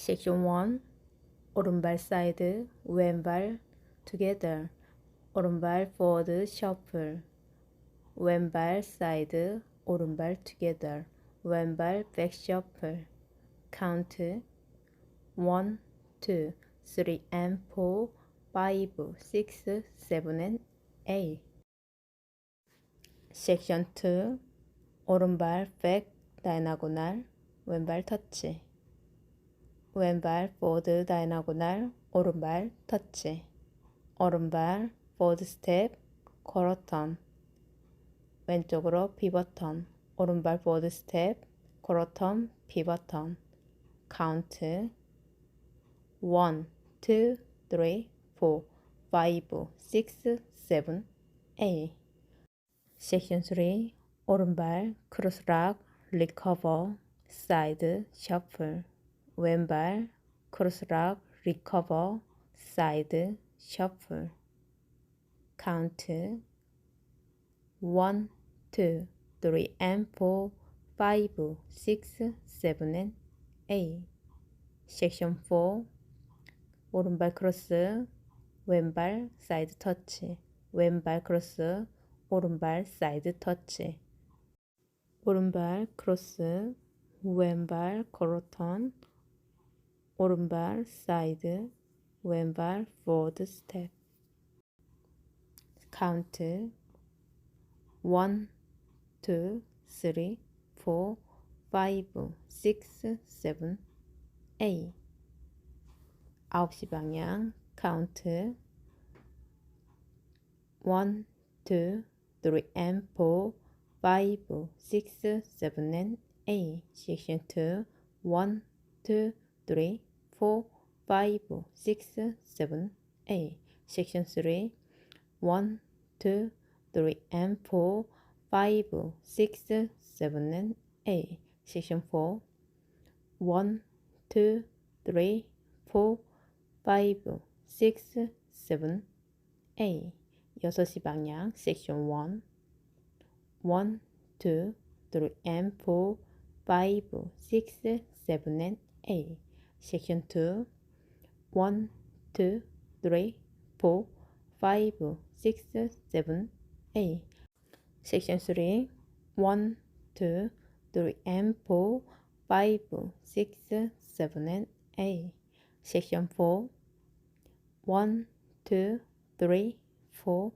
섹션 1 오른발 사이드 왼발 together 오른발 forward shuffle 왼발 사이드 오른발 together 왼발 back shuffle count 1 2 3 and 4 5 6 7 and 8 섹션 2 오른발 back 다이나고날 왼발 터치 왼발 포드 다이나고날 오른발 터치. 오른발 포드 스텝 코러턴 왼쪽으로 피버턴 오른발 포드 스텝 코러턴 피버턴 카운트 1 2 3 4 5 6 7 8 섹션 3 오른발 크로스락 리커버 사이드 셔플 왼발 크로스락 리커버 사이드 셔플. 카운트. 1 2 3 and 4 5 6 7 and 8 섹션 4 오른발 크로스 왼발 사이드 터치. 왼발 크로스 오른발 사이드 터치. 오른발 크로스 왼발 코로턴 오른발 사이드 왼발 포드 스텝 카운트. 1 2 3 4 5 6 7 8 9시 방향. 카운트. 1 2 3 and 4 5 6 7 and 8 section 2 1 2 3 4 5 6 7 8 section 3 1 2 3 and 4 5 6 7 and 8 section 4 1 2 3 4 5 6 7 8 6시 방향 section 1 1 2 3 and 4 5 6 7 and 8 section 2 1 2 3 4 5 6 7 8 section 3 1 2 3 and 4 5 6 7 and 8 section 4 1 2 3 4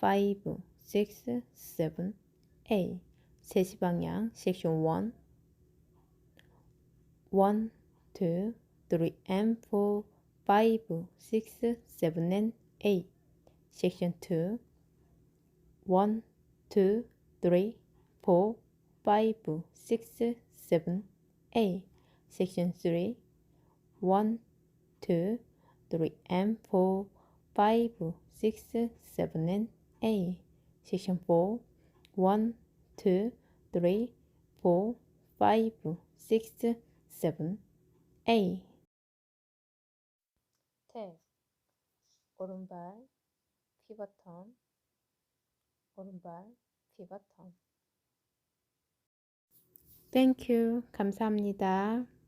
5 6 7 8 3시 방향 section 1 1 2 3 and 4 5 6 7 and 8 section 2 1 2 3 4 5 6 7 8 section 3 1 2 3 and 4 5 6 7 and 8 section 4 1 2 3 4 5 6 7 8 오른발 피버턴 오른발 피버턴 땡큐 감사합니다.